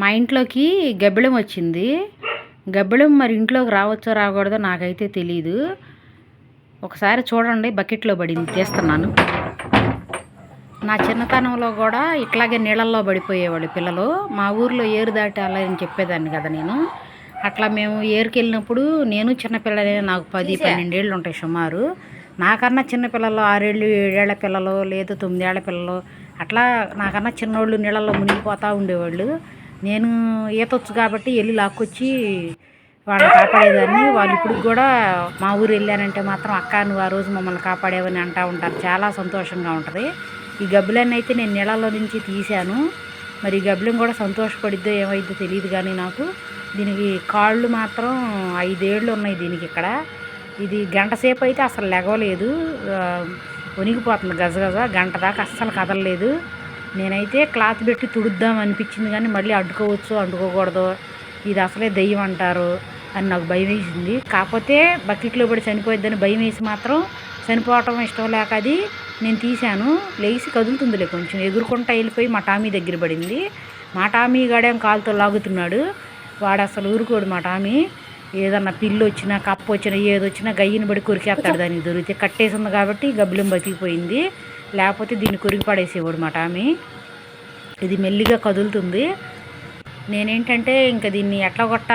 మా ఇంట్లోకి గబ్బిలం వచ్చింది. గబ్బిలం మరి ఇంట్లోకి రావచ్చో రాకూడదో నాకైతే తెలీదు. ఒకసారి చూడండి బకెట్లో పడింది తీస్తున్నాను. నా చిన్నతనంలో కూడా ఇట్లాగే నీళ్ళల్లో పడిపోయేవాళ్ళు పిల్లలు. మా ఊర్లో ఏరు దాటాలి అని చెప్పేదాన్ని కదా నేను. అట్లా మేము ఏరుకి వెళ్ళినప్పుడు నేను చిన్నపిల్లలే నాకు పది పన్నెండేళ్ళు ఉంటాయి సుమారు. నాకన్నా చిన్నపిల్లలు ఆరేళ్ళు ఏడేళ్ళ పిల్లలు లేదు తొమ్మిదేళ్ళ పిల్లలు అట్లా నాకన్నా చిన్నోళ్ళు నీళ్ళల్లో మునిగిపోతూ ఉండేవాళ్ళు. నేను ఈతొచ్చు కాబట్టి వెళ్ళి లాక్కొచ్చి వాళ్ళని కాపాడేదాన్ని. వాళ్ళు ఇప్పుడు కూడా మా ఊరు వెళ్ళానంటే మాత్రం అక్క నువ్వు ఆ రోజు మమ్మల్ని కాపాడేవని అంటూ ఉంటారు. చాలా సంతోషంగా ఉంటుంది. ఈ గబ్బులన్నీ అయితే నేను నీళ్ళలో నుంచి తీశాను. మరి ఈ గబ్బులం కూడా సంతోషపడిద్దో ఏమైద్దో తెలియదు కానీ నాకు. దీనికి కాళ్ళు మాత్రం ఐదేళ్ళు ఉన్నాయి దీనికి ఇక్కడ. ఇది గంట సేపు అయితే అసలు లెగవలేదు. వణిగిపోతుంది గజగజ గంట దాకా అస్సలు కదలలేదు. నేనైతే క్లాత్ పెట్టి తుడుద్దాం అనిపించింది కానీ మళ్ళీ అడ్డుకోవచ్చు అడ్డుకోకూడదు ఇది అసలే దెయ్యం అంటారు అని నాకు భయం వేసింది. కాకపోతే బకెట్లో పడి చనిపోయిద్దని భయం వేసి మాత్రం చనిపోవటం ఇష్టం లేక అది నేను తీశాను. లేచి కదులుతుందిలే కొంచెం. ఎగురుకుంటా వెళ్ళిపోయి మా టామీ దగ్గర పడింది. మా టామీ గాడేం కాలుతో లాగుతున్నాడు. వాడు అసలు ఊరుకోడు మా టామీ. ఏదన్నా పిల్లు వచ్చినా కప్పు వచ్చినా ఏదొచ్చినా గయ్యని పడి కొరికేస్తాడు దానికి దొరికితే. కట్టేసింది కాబట్టి గబ్బిలం బతికిపోయింది. లేకపోతే దీన్ని కొరిగి పడేసేవాడు మాట ఆమె. ఇది మెల్లిగా కదులుతుంది. నేనేంటంటే ఇంకా దీన్ని ఎట్లా కొట్ట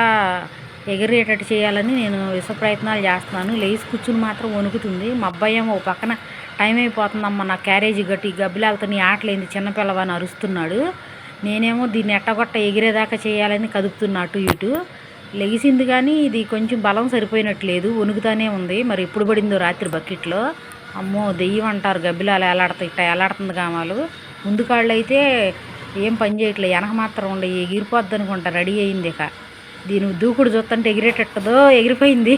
ఎగిరేటట్టు చేయాలని నేను విశ్వ ప్రయత్నాలు చేస్తున్నాను. లేచి కూర్చుని మాత్రం వణుకుతుంది. మా అబ్బాయి ఏమో ఓ పక్కన టైం అయిపోతుందమ్మా నా క్యారేజీ గట్టి గబ్బిలాలతో నీ ఆటలేంది చిన్నపిల్లవని అరుస్తున్నాడు. నేనేమో దీన్ని ఎట్టగొట్ట ఎగిరేదాకా చేయాలని కదుపుతున్నా అటు ఇటు. లెగిసింది కానీ ఇది కొంచెం బలం సరిపోయినట్లేదు వణుకుతానే ఉంది. మరి ఎప్పుడు పడిందో రాత్రి బకెట్లో. అమ్మో దెయ్యం అంటారు గబ్బిలాలు ఎలాడుతాయి ఇట్ట ఎలాడుతుంది కామాలు ముందు కాళ్ళు అయితే ఏం పని చేయట్లేదు వెనక మాత్రం ఉండే ఎగిరిపోద్ది అనుకుంటా రెడీ అయింది ఇక. దీని దూకుడు చూస్తుంటే ఎగిరేటట్టుదో ఎగిరిపోయింది.